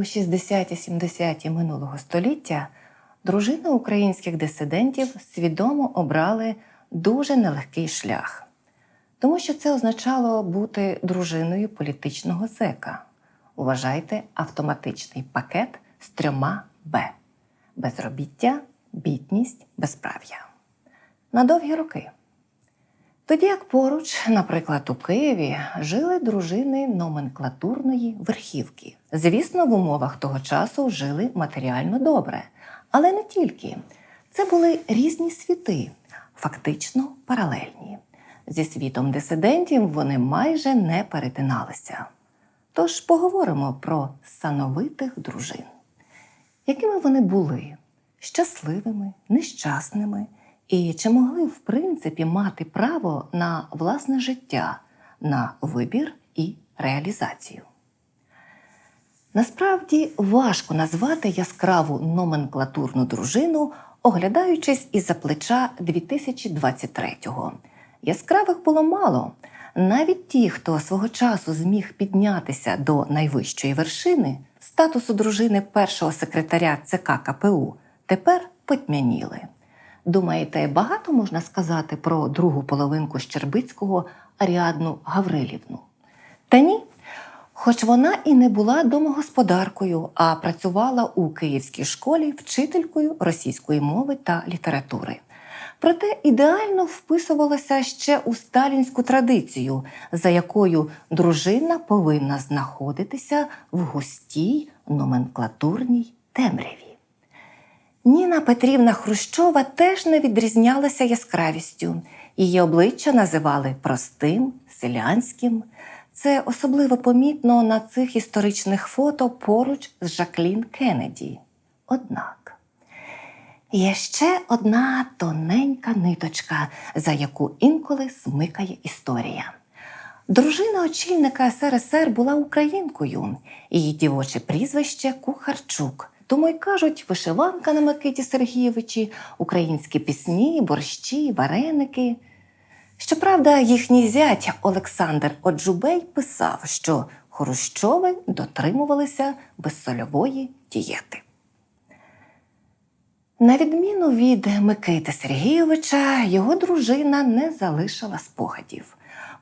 60-70-ті минулого століття дружини українських дисидентів свідомо обрали дуже нелегкий шлях, тому що це означало бути дружиною політичного зека. Вважайте автоматичний пакет з трьома Б: безробіття, бідність, безправ'я. На довгі роки. Тоді як поруч, наприклад, у Києві, жили дружини номенклатурної верхівки. Звісно, в умовах того часу жили матеріально добре, але не тільки. Це були різні світи, фактично паралельні. Зі світом дисидентів вони майже не перетиналися. Тож поговоримо про сановитих дружин. Якими вони були щасливими, нещасними, і чи могли в принципі мати право на власне життя, на вибір і реалізацію? Насправді важко назвати яскраву номенклатурну дружину, оглядаючись із-за плеча 2023-го. Яскравих було мало. Навіть ті, хто свого часу зміг піднятися до найвищої вершини, статусу дружини першого секретаря ЦК КПУ, тепер потьмяніли. Думаєте, багато можна сказати про другу половинку Щербицького Аріадну Гаврилівну? Та ні. Хоч вона і не була домогосподаркою, а працювала у київській школі вчителькою російської мови та літератури. Проте ідеально вписувалася ще у сталінську традицію, за якою дружина повинна знаходитися в густій номенклатурній темряві. Ніна Петрівна Хрущова теж не відрізнялася яскравістю. Її обличчя називали простим, селянським. Це особливо помітно на цих історичних фото поруч з Жаклін Кеннеді. Однак є ще одна тоненька ниточка, за яку інколи смикає історія. Дружина очільника СРСР була українкою, її дівоче прізвище Кухарчук. Тому й кажуть, вишиванка на Микиті Сергійовичі, українські пісні, борщі, вареники. Щоправда, їхній зять Олександр Оджубей писав, що Хрущови дотримувалися безсольової дієти. На відміну від Микити Сергійовича, його дружина не залишила спогадів.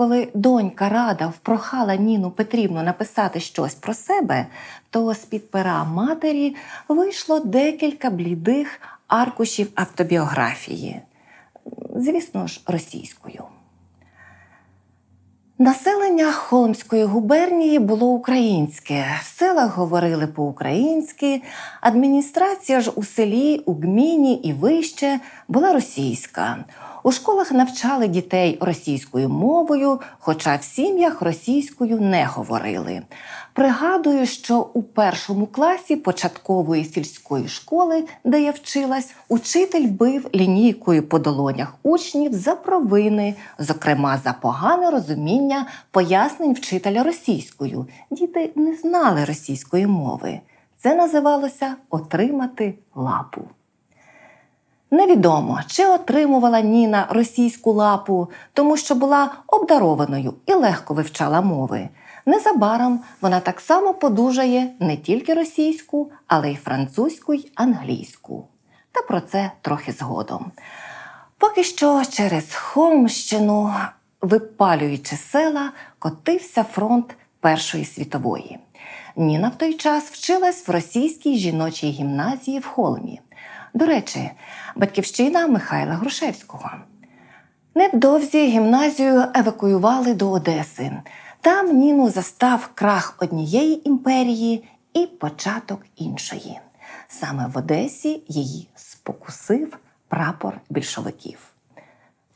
Коли донька Рада впрохала Ніну Петрівну написати щось про себе, то з-під пера матері вийшло декілька блідих аркушів автобіографії, звісно ж, російською. Населення Холмської губернії було українське, в селах говорили по-українськи, адміністрація ж у селі, у гміні і вище була російська. У школах навчали дітей російською мовою, хоча в сім'ях російською не говорили. Пригадую, що у першому класі початкової сільської школи, де я вчилась, учитель бив лінійкою по долонях учнів за провини, зокрема за погане розуміння пояснень вчителя російською. Діти не знали російської мови. Це називалося отримати лапу. Невідомо, чи отримувала Ніна російську лапу, тому що була обдарованою і легко вивчала мови. Незабаром вона так само подужає не тільки російську, але й французьку й англійську. Та про це трохи згодом. Поки що через Холмщину, випалюючи села, котився фронт Першої світової. Ніна в той час вчилась в російській жіночій гімназії в Холмі. До речі, батьківщина Михайла Грушевського. Невдовзі гімназію евакуювали до Одеси. Там Ніну застав крах однієї імперії і початок іншої. Саме в Одесі її спокусив прапор більшовиків.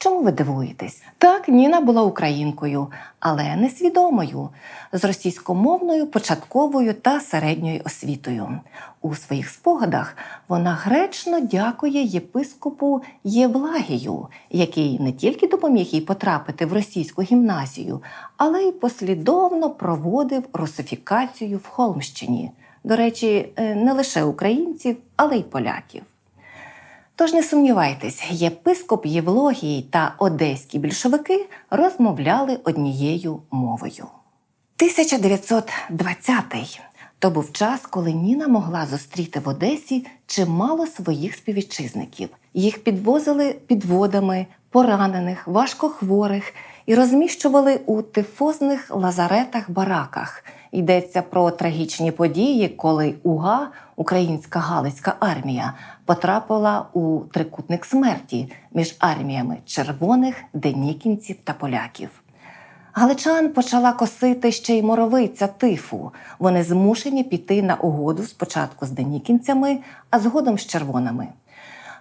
Чому ви дивуєтесь? Так, Ніна була українкою, але несвідомою, з російськомовною початковою та середньою освітою. У своїх спогадах вона гречно дякує єпископу Євлагію, який не тільки допоміг їй потрапити в російську гімназію, але й послідовно проводив русифікацію в Холмщині. До речі, е, не лише українців, але й поляків. Тож не сумнівайтесь, єпископ Євлогій та одеські більшовики розмовляли однією мовою. 1920-й То був час, коли Ніна могла зустріти в Одесі чимало своїх співвітчизників. Їх підвозили підводами, поранених, важкохворих і розміщували у тифозних лазаретах-бараках. Йдеться про трагічні події, коли УГА, Українська Галицька армія, потрапила у трикутник смерті між арміями червоних, денікінців та поляків. Галичан почала косити ще й моровиця тифу. Вони змушені піти на угоду спочатку з денікінцями, а згодом з червоними.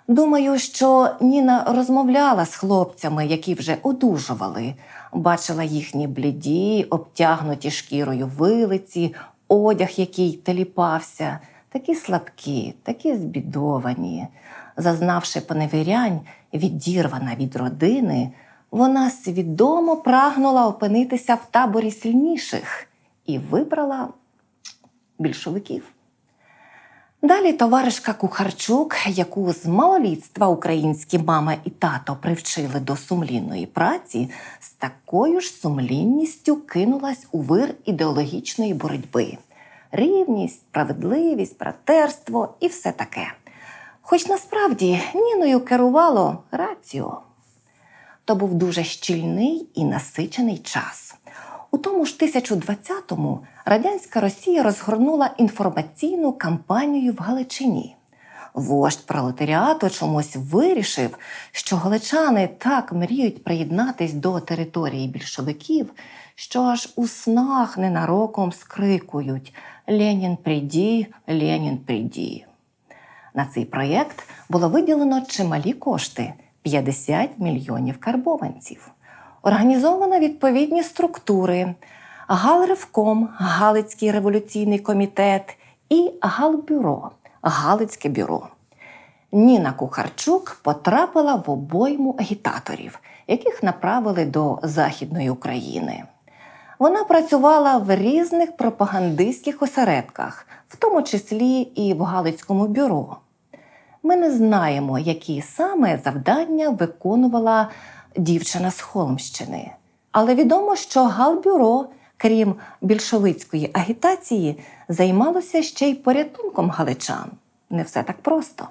Думаю, що Ніна розмовляла з хлопцями, які вже одужували, бачила їхні бліді, обтягнуті шкірою вилиці, одяг, який теліпався, такі слабкі, такі збідовані. Зазнавши поневірянь, відірвана від родини, вона свідомо прагнула опинитися в таборі сильніших і вибрала більшовиків. Далі товаришка Кухарчук, яку з малолітства українські мама і тато привчили до сумлінної праці, з такою ж сумлінністю кинулась у вир ідеологічної боротьби: рівність, справедливість, братерство і все таке. Хоч насправді Ніною керувало раціо. То був дуже щільний і насичений час. У тому ж 1020-му радянська Росія розгорнула інформаційну кампанію в Галичині. Вождь пролетаріату чомусь вирішив, що галичани так мріють приєднатись до території більшовиків, що аж у снах ненароком скрикують Ленін приді, Ленін приді. На цей проєкт було виділено чималі кошти 50 мільйонів карбованців. Організовано відповідні структури: Галревком, Галицький революційний комітет і Галбюро, Галицьке бюро. Ніна Кухарчук потрапила в обойму агітаторів, яких направили до Західної України. Вона працювала в різних пропагандистських осередках, в тому числі і в Галицькому бюро. Ми не знаємо, які саме завдання виконувала дівчина з Холмщини. Але відомо, що Галбюро, крім більшовицької агітації, займалося ще й порятунком галичан. Не все так просто.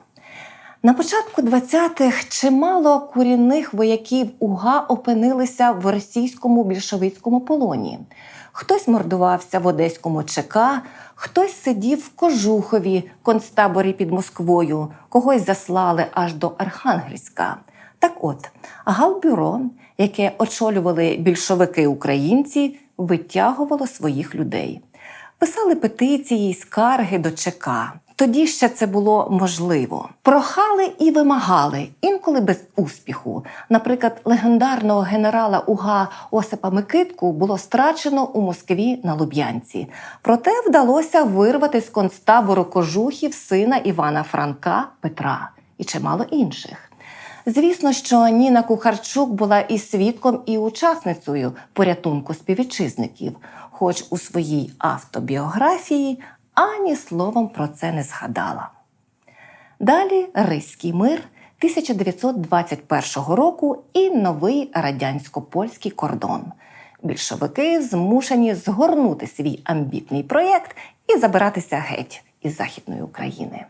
На початку 20-х чимало курінних вояків УГА опинилися в російському більшовицькому полоні. Хтось мордувався в одеському ЧК, хтось сидів в Кожухові, концтаборі під Москвою, когось заслали аж до Архангельська. Так от, Галбюро, яке очолювали більшовики-українці, витягувало своїх людей. Писали петиції скарги до ЧК. Тоді ще це було можливо. Прохали і вимагали, інколи без успіху. Наприклад, легендарного генерала УГА Осипа Микитку було страчено у Москві на Луб'янці. Проте вдалося вирвати з концтабору кожухів сина Івана Франка Петра і чимало інших. Звісно, що Ніна Кухарчук була і свідком, і учасницею порятунку співвітчизників, хоч у своїй автобіографії ані словом про це не згадала. Далі Ризький мир 1921 року і новий радянсько-польський кордон. Більшовики змушені згорнути свій амбітний проєкт і забиратися геть із Західної України.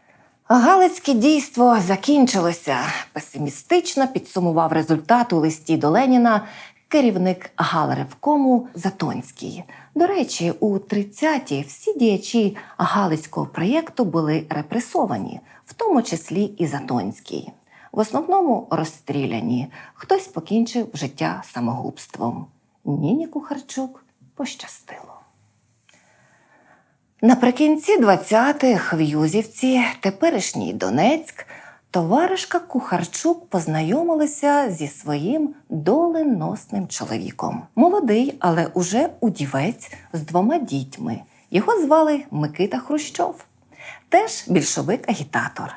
Галицьке дійство закінчилося. Песимістично підсумував результат у листі до Леніна керівник Галеревкому Затонський. До речі, у 30-ті всі діячі Галицького проєкту були репресовані, в тому числі і Затонський. В основному розстріляні. Хтось покінчив життя самогубством. Ніні Кухарчук пощастило. Наприкінці 20-х в Юзівці, теперішній Донецьк, товаришка Кухарчук познайомилася зі своїм доленосним чоловіком. Молодий, але уже удівець з двома дітьми. Його звали Микита Хрущов, теж більшовик-агітатор.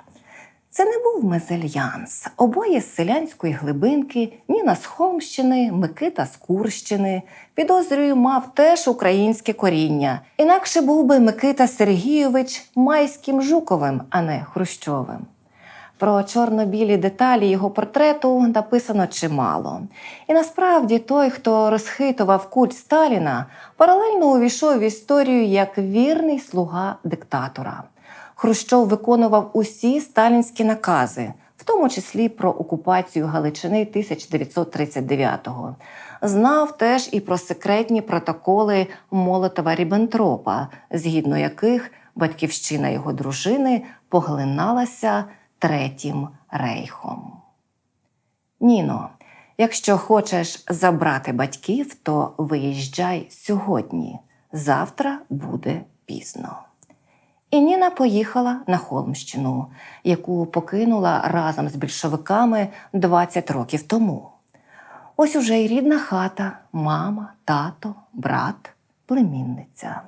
Це не був мезельянс. Обоє з селянської глибинки, Ніна з Холмщини, Микита з Курщини. Підозрюю, мав теж українське коріння. Інакше був би Микита Сергійович майським Жуковим, а не Хрущовим. Про чорно-білі деталі його портрету написано чимало. І насправді той, хто розхитував культ Сталіна, паралельно увійшов в історію як вірний слуга диктатора. Хрущов виконував усі сталінські накази, в тому числі про окупацію Галичини 1939-го. Знав теж і про секретні протоколи Молотова Ріббентропа, згідно яких батьківщина його дружини поглиналася Третім рейхом. Ніно, якщо хочеш забрати батьків, то виїжджай сьогодні. Завтра буде пізно. І Ніна поїхала на Холмщину, яку покинула разом з більшовиками 20 років тому. Ось уже й рідна хата, мама, тато, брат, племінниця.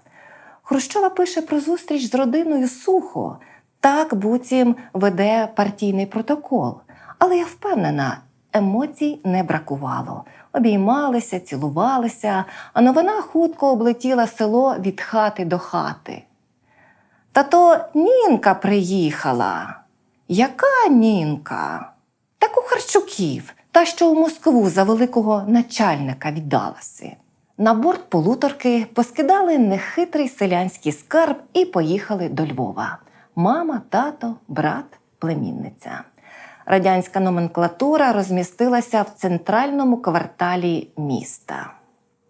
Хрущова пише про зустріч з родиною сухо, так буцім веде партійний протокол. Але я впевнена, емоцій не бракувало. Обіймалися, цілувалися, а новина хутко облетіла село від хати до хати. Та то Нінка приїхала. Яка Нінка? Так у Харчуків, та що у Москву за великого начальника віддалася. На борт полуторки поскидали нехитрий селянський скарб і поїхали до Львова. Мама, тато, брат, племінниця. Радянська номенклатура розмістилася в центральному кварталі міста.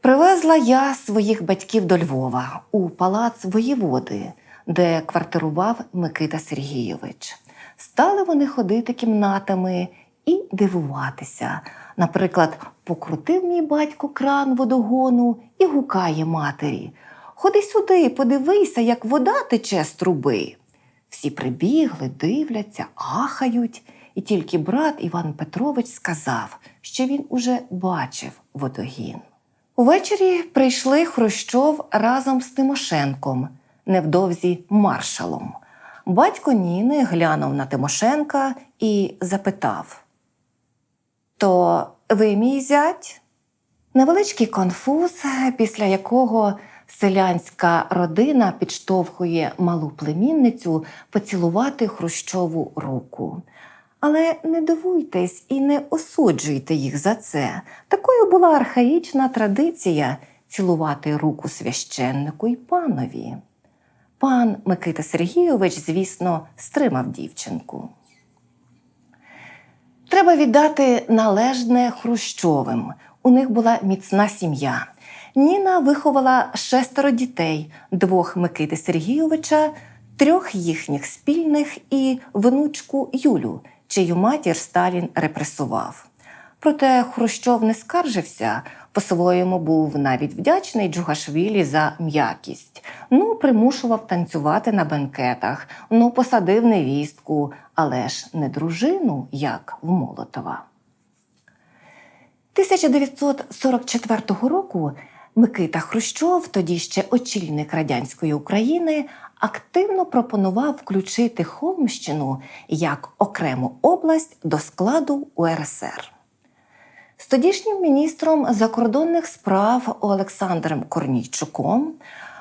Привезла я своїх батьків до Львова у палац воєводи, де квартирував Микита Сергійович. Стали вони ходити кімнатами і дивуватися. Наприклад, покрутив мій батько кран водогону і гукає матері: Ходи сюди, подивися, як вода тече з труби. Всі прибігли, дивляться, ахають, і тільки брат Іван Петрович сказав, що він уже бачив водогін. Увечері прийшли Хрущов разом з Тимошенком, невдовзі маршалом. Батько Ніни глянув на Тимошенка і запитав: То ви мій зять? Невеличкий конфуз, після якого селянська родина підштовхує малу племінницю поцілувати Хрущову руку. Але не дивуйтесь і не осуджуйте їх за це. Такою була архаїчна традиція цілувати руку священнику й панові. Пан Микита Сергійович, звісно, стримав дівчинку. Треба віддати належне Хрущовим. У них була міцна сім'я. Ніна виховала шестеро дітей, двох Микити Сергійовича, трьох їхніх спільних і внучку Юлю, чию матір Сталін репресував. Проте Хрущов не скаржився, по-своєму був навіть вдячний Джугашвілі за м'якість. Ну, примушував танцювати на бенкетах, ну, посадив невістку, але ж не дружину, як в Молотова. 1944 року Микита Хрущов, тоді ще очільник радянської України, активно пропонував включити Холмщину як окрему область до складу УРСР. З тодішнім міністром закордонних справ Олександром Корнійчуком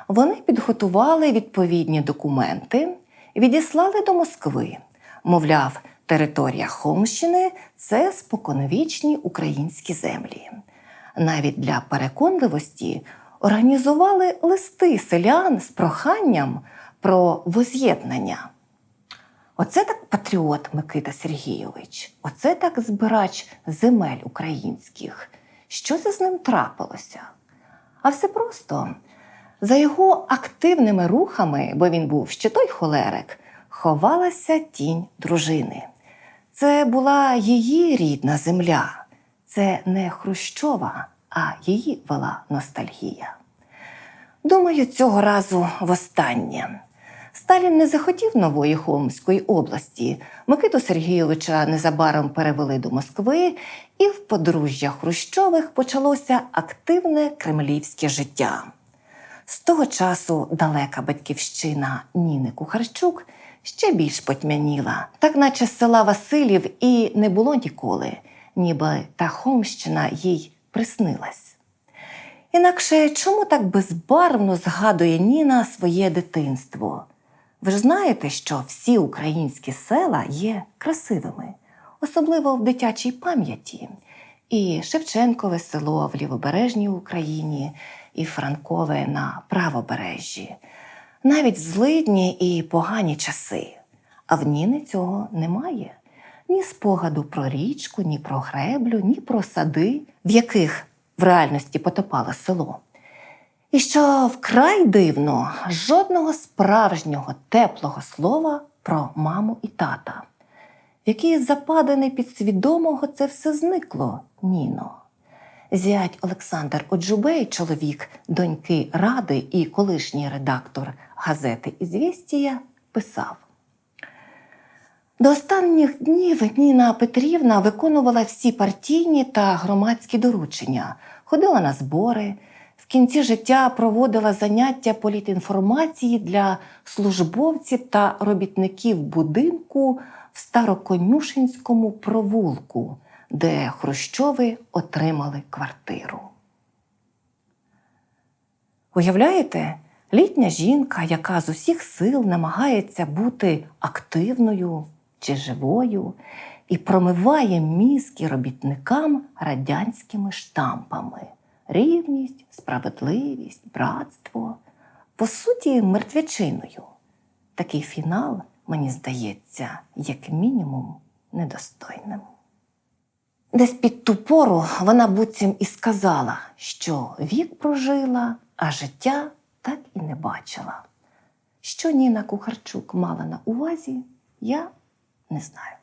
вони підготували відповідні документи, відіслали до Москви. Мовляв, територія Холмщини це споконвічні українські землі. Навіть для переконливості організували листи селян з проханням про воз'єднання. Оце так патріот Микита Сергійович, оце так збирач земель українських. Що це з ним трапилося? А все просто за його активними рухами, бо він був ще той холерик, ховалася тінь дружини. Це була її рідна земля, це не Хрущова, а її вела ностальгія. Думаю, цього разу востаннє. Сталін не захотів нової Холмської області. Микиту Сергійовича незабаром перевели до Москви, і в подружжя Хрущових почалося активне кремлівське життя. З того часу далека батьківщина Ніни Кухарчук ще більш потьмяніла, так наче з села Василів і не було ніколи, ніби та Холмщина їй приснилась. Інакше чому так безбарвно згадує Ніна своє дитинство? Ви ж знаєте, що всі українські села є красивими, особливо в дитячій пам'яті. І Шевченкове село в лівобережній Україні, і Франкове на правобережжі, навіть злидні і погані часи. А в Ніни цього немає. Ні спогаду про річку, ні про греблю, ні про сади, в яких в реальності потопало село. І що вкрай дивно, жодного справжнього теплого слова про маму і тата. В який западини підсвідомого це все зникло, Ніно. Зять Олександр Оджубей, чоловік доньки Ради і колишній редактор газети Ізвістія, писав. До останніх днів Ніна Петрівна виконувала всі партійні та громадські доручення, ходила на збори, в кінці життя проводила заняття політінформації для службовців та робітників будинку в Староконюшинському провулку, де Хрущови отримали квартиру. Уявляєте, літня жінка, яка з усіх сил намагається бути активною чи живою, і промиває мізки робітникам радянськими штампами: рівність, справедливість, братство, по суті, мертвячиною. Такий фінал, мені здається, як мінімум, недостойним. Десь під ту пору вона буцім і сказала, що вік прожила, а життя так і не бачила. Що Ніна Кухарчук мала на увазі, я не знаю.